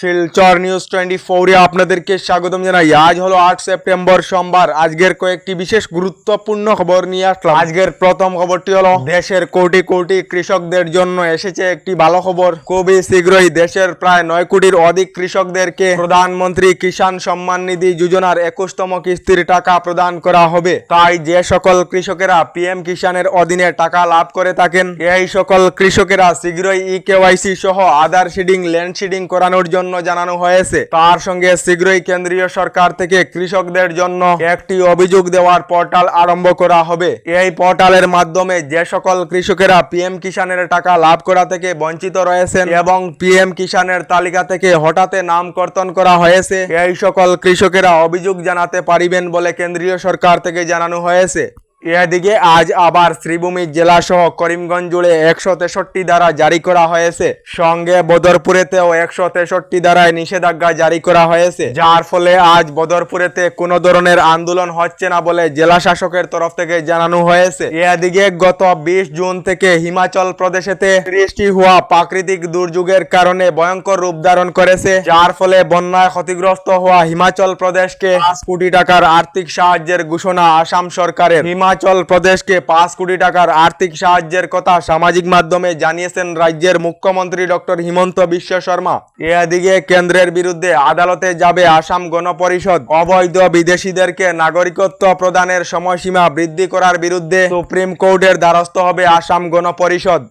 Silchar news twenty ফোরে আপনাদেরকে স্বাগতম জানাই। আজ হলো আট সেপ্টেম্বর সোমবার। আজকের কয়েকটি বিশেষ গুরুত্বপূর্ণ খবর নিয়ে আসলাম। আজকের প্রথম খবরটি হলো, দেশের কোটি কোটি কৃষকদের জন্য এসেছে একটি ভালো খবর। খুবই শীঘ্রই দেশের প্রায় নয় কোটির অধিক কৃষকদেরকে প্রধানমন্ত্রী কিষাণ সম্মান নিধি যোজনার একুশতম কিস্তির টাকা প্রদান করা হবে। তাই যে সকল কৃষকেরা পিএম কিষাণের অধীনে টাকা লাভ করে থাকেন, এই সকল কৃষকেরা শীঘ্রই ই কেওয়াইসি সহ আধার সিডিং, ল্যান্ড সিডিং করানোর জন্য জানানো হয়েছে। তার সঙ্গে শীঘ্রই কেন্দ্রীয় সরকার থেকে কৃষকদের জন্য একটি অভিযোগ দেওয়ার পোর্টাল আরম্ভ করা হবে। এই পোর্টালের মাধ্যমে যে সকল কৃষকেরা পিএম কিষাণের টাকা লাভ করা থেকে বঞ্চিত রয়েছেন এবং পিএম কিষাণের তালিকা থেকে হঠাৎ নাম কর্তন করা হয়েছে, এই সকল কৃষকেরা অভিযোগ জানাতে পারিবেন বলে কেন্দ্রীয় সরকার থেকে জানানো হয়েছে। এদিকে আজ আবার শ্রীভূমি জেলা সহ করিমগঞ্জ জুড়ে একশো তেষট্টি দ্বারা জারি করা হয়েছে। সঙ্গে বদরপুরেতেও একশো তেষট্টি দ্বারায় নিষেধাজ্ঞা জারি করা হয়েছে। যার ফলে আজ বদরপুরেতে কোনো ধরনের আন্দোলন হচ্ছে না বলে জেলা শাসকের তরফ থেকে জানানো হয়েছে। এদিকে গত বিশ জুন থেকে হিমাচল প্রদেশেতে সৃষ্টি হওয়া প্রাকৃতিক দুর্যোগের কারণে ভয়ঙ্কর রূপ ধারণ করেছে। যার ফলে বন্যায় ক্ষতিগ্রস্ত হওয়া হিমাচল প্রদেশকে পাঁচ কোটি টাকার আর্থিক সাহায্যের ঘোষণা আসাম সরকারের। হিমাচল প্রদেশকে পাঁচ কোটি টাকার আর্থিক সাহায্যের কথা সামাজিক মাধ্যমে জানিয়েছেন রাজ্যের মুখ্যমন্ত্রী ডক্টর হিমন্ত বিশ্ব শর্মা। এদিকে কেন্দ্রের বিরুদ্ধে আদালতে যাবে আসাম গণপরিষদ। অবৈধ বিদেশিদেরকে নাগরিকত্ব প্রদানের সময়সীমা বৃদ্ধি করার বিরুদ্ধে সুপ্রিম কোর্টের দ্বারস্থ হবে আসাম গণপরিষদ।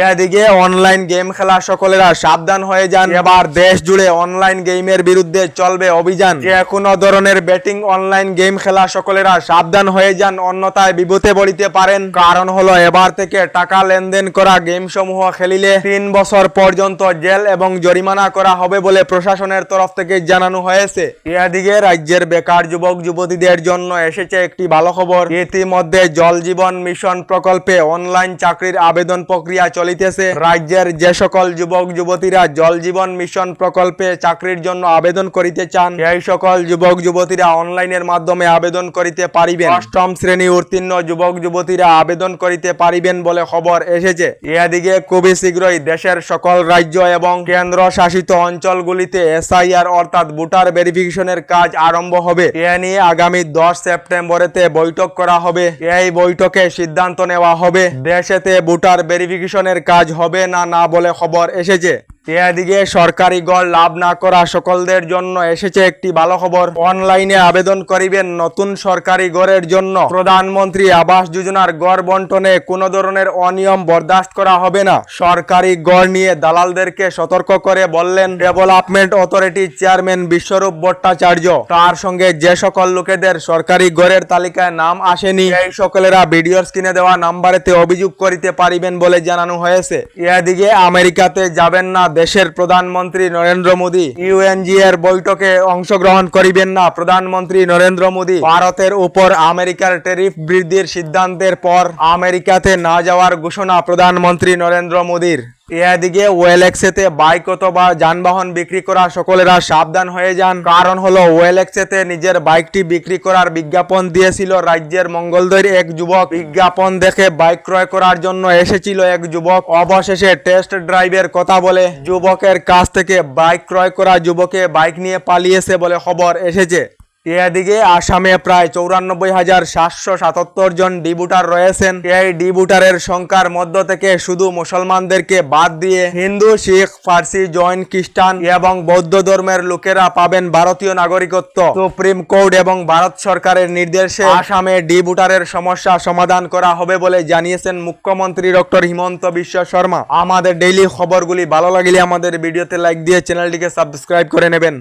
এদিকে অনলাইন গেম খেলা সকলেরা সাবধান হয়ে যান। এবার দেশ জুড়ে অনলাইন গেমের বিরুদ্ধে চলবে অভিযান। যে কোনো ধরনের ব্যাটিং অনলাইন গেম খেলা সকলেরা সাবধান হয়ে যান, অন্যথায় বিপদে পড়িতে পারেন। কারণ হলো এবার থেকে টাকা লেনদেন করা গেম সমূহ খেলিলে তিন বছর পর্যন্ত জেল এবং জরিমানা করা হবে বলে প্রশাসনের তরফ থেকে জানানো হয়েছে। এদিকে রাজ্যের বেকার যুবক যুবতীদের জন্য এসেছে একটি ভালো খবর। ইতিমধ্যে জল জীবন মিশন প্রকল্পে অনলাইন চাকরির আবেদন প্রক্রিয়া চলিতেছে। রাজ্যের যে সকল যুবক, যুবতীরা জল জীবন মিশন প্রকল্পে চাকরির জন্য আবেদন করিতে চান এই সকল যুবক, যুবতীরা অনলাইনের মাধ্যমে আবেদন করিতে পারিবেন। অষ্টম শ্রেণি উত্তীর্ণ যুবক, যুবতীরা আবেদন করিতে পারিবেন বলে খবর এসেছে। এদিকে খুবই শীঘ্রই দেশের সকল রাজ্য এবং কেন্দ্র শাসিত অঞ্চলগুলিতে এসআইআর অর্থাৎ ভোটার ভেরিফিকেশনের কাজ আরম্ভ হবে। এ নিয়ে আগামী দশ সেপ্টেম্বরেতে বৈঠক করা হবে। এই বৈঠকে সিদ্ধান্ত নেওয়া হবে। দেশেতে ভোটার ভেরিফিকেশনের কাজ হবে না না বলে খবর এসেছে। এদিকে সরকারি গড় লাভ না করা সকলদের জন্য এসেছে একটি ভালো খবর। অনলাইনে আবেদন করিবেন নতুন সরকারি গড়ের জন্য। প্রধানমন্ত্রী আবাস যোজনার গড় বন্টনে কোনো ধরনের অনিয়ম বরদাস্ত করা হবে না। সরকারি গড় নিয়ে দালালদেরকে সতর্ক করে বললেন ডেভেলপমেন্ট অথরিটির চেয়ারম্যান বিশ্বরূপ ভট্টাচার্য। তার সঙ্গে যে সকল লোকেদের সরকারি গড়ের তালিকায় নাম আসেনি, এই সকলেরা ভিডিওর স্ক্রিনে দেওয়া নাম্বারেতে অভিযোগ করিতে পারিবেন বলে জানানো হয়েছে। এদিকে আমেরিকাতে যাবেন না দেশের প্রধানমন্ত্রী নরেন্দ্র মোদী ইউএনজি এর বৈঠকে অংশগ্রহণ করিবেন না। প্রধানমন্ত্রী নরেন্দ্র মোদী ভারতের উপর আমেরিকার ট্যারিফ বৃদ্ধির সিদ্ধান্তের পর আমেরিকাতে না যাওয়ার ঘোষণা প্রধানমন্ত্রী নরেন্দ্র মোদীর। এদিকে ওয়েলেক্সেতে বাইক অথবা যানবাহন বিক্রি করা সকলেরা সাবধান হয়ে যান। কারণ হলো, ওয়েলেক্সেতে নিজের বাইকটি বিক্রি করার বিজ্ঞাপন দিয়েছিল রাজ্যের মঙ্গলদৈর এক যুবক। বিজ্ঞাপন দেখে বাইক ক্রয় করার জন্য এসেছিল এক যুবক। অবশেষে টেস্ট ড্রাইভের কথা বলে যুবকের কাছ থেকে বাইক ক্রয় করা যুবকে বাইক নিয়ে পালিয়েছে বলে খবর এসেছে। এদিকে আসামে প্রায় চৌরানব্বই হাজার সাতশো সাতাত্তর জন ডিবুটার রয়েছেন। এই ডিবুটারের সংখ্যার মধ্য থেকে শুধু মুসলমানদেরকে বাদ দিয়ে হিন্দু, শিখ, ফার্সি, জৈন, খ্রিস্টান এবং বৌদ্ধ ধর্মের লোকেরা পাবেন ভারতীয় নাগরিকত্ব। সুপ্রিম কোর্ট এবং ভারত সরকারের নির্দেশে আসামে ডিবুটারের সমস্যা সমাধান করা হবে বলে জানিয়েছেন মুখ্যমন্ত্রী ডক্টর হিমন্ত বিশ্ব শর্মা। আমাদের ডেইলি খবরগুলি ভালো লাগলে আমাদের ভিডিওতে লাইক দিয়ে চ্যানেলটিকে সাবস্ক্রাইব করে নেবেন।